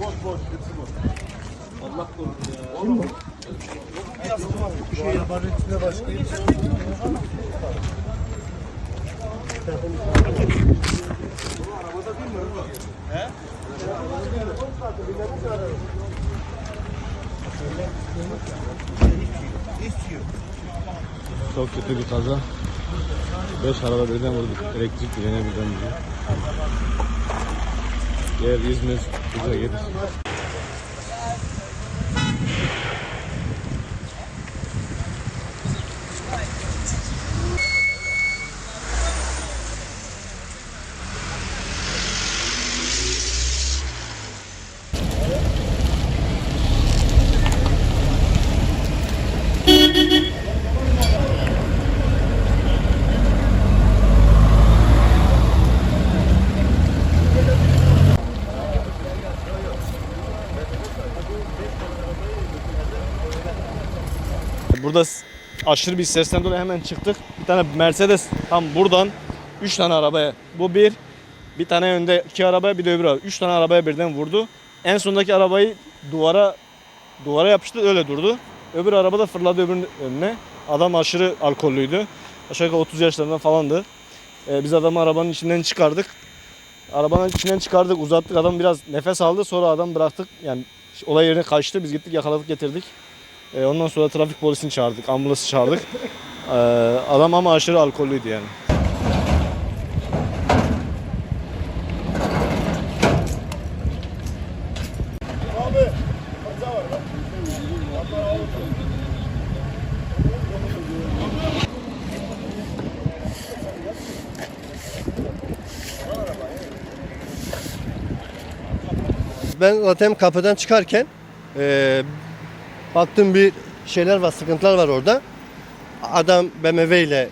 Boş boş hepsi boş. Allah korusun ya. Olur mu? Bir şey yapar içine başlayayım. Arabada değil mi? He? Çok kötü bir kaza. 5 araba birden vurdu. Elektrik direğine birden vurdu. Yer İzmir, Buca gelir. Burada aşırı bir sesten dolayı hemen çıktık. Bir tane Mercedes tam buradan 3 tane arabaya. Bu bir. Bir tane önde iki arabaya bir de öbür araba. 3 tane arabaya birden vurdu. En sondaki arabayı duvara duvara yapıştı öyle durdu. Öbür araba da fırladı öbürünün önüne. Adam aşırı alkollüydü. Aşağı yukarı 30 yaşlarında falandı. Ee, biz adamı arabanın içinden çıkardık. Arabanın içinden çıkardık, uzattık. Adam biraz nefes aldı. Sonra adam bıraktık. Yani olay yerine kaçtı. Biz gittik yakaladık getirdik. Ee, ondan sonra trafik polisini çağırdık, ambulansı çağırdık. Ee, adam ama aşırı alkollüydü yani. Ben zaten kapıdan çıkarken eee, baktım bir şeyler var, sıkıntılar var orada. Adam BMW ile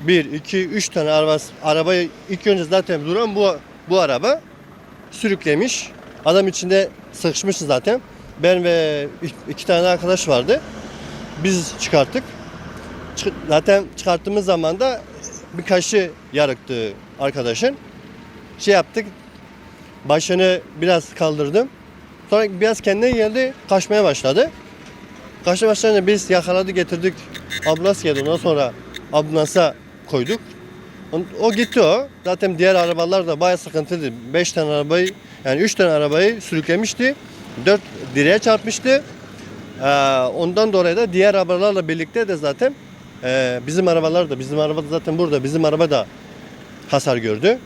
bir, iki, üç tane araba, arabayı ilk önce zaten duran bu bu araba sürüklemiş. Adam içinde sıkışmıştı zaten. Ben ve iki tane arkadaş vardı. Biz çıkarttık. Çık- Zaten çıkarttığımız zaman da bir kaşı yarıktı arkadaşın. Şey yaptık, başını biraz kaldırdım. Sonra biraz kendine geldi, kaçmaya başladı. Kaçmaya başlayınca biz yakaladı getirdik. Ambulans geldi ondan sonra ambulansa koyduk. O, gitti o. Zaten diğer arabalar da bayağı sıkıntıydı. 5 tane arabayı yani 3 tane arabayı sürüklemişti. 4 direğe çarpmıştı. Ee, ondan dolayı da diğer arabalarla birlikte de zaten e, bizim arabalar da bizim araba da zaten burada bizim araba da hasar gördü.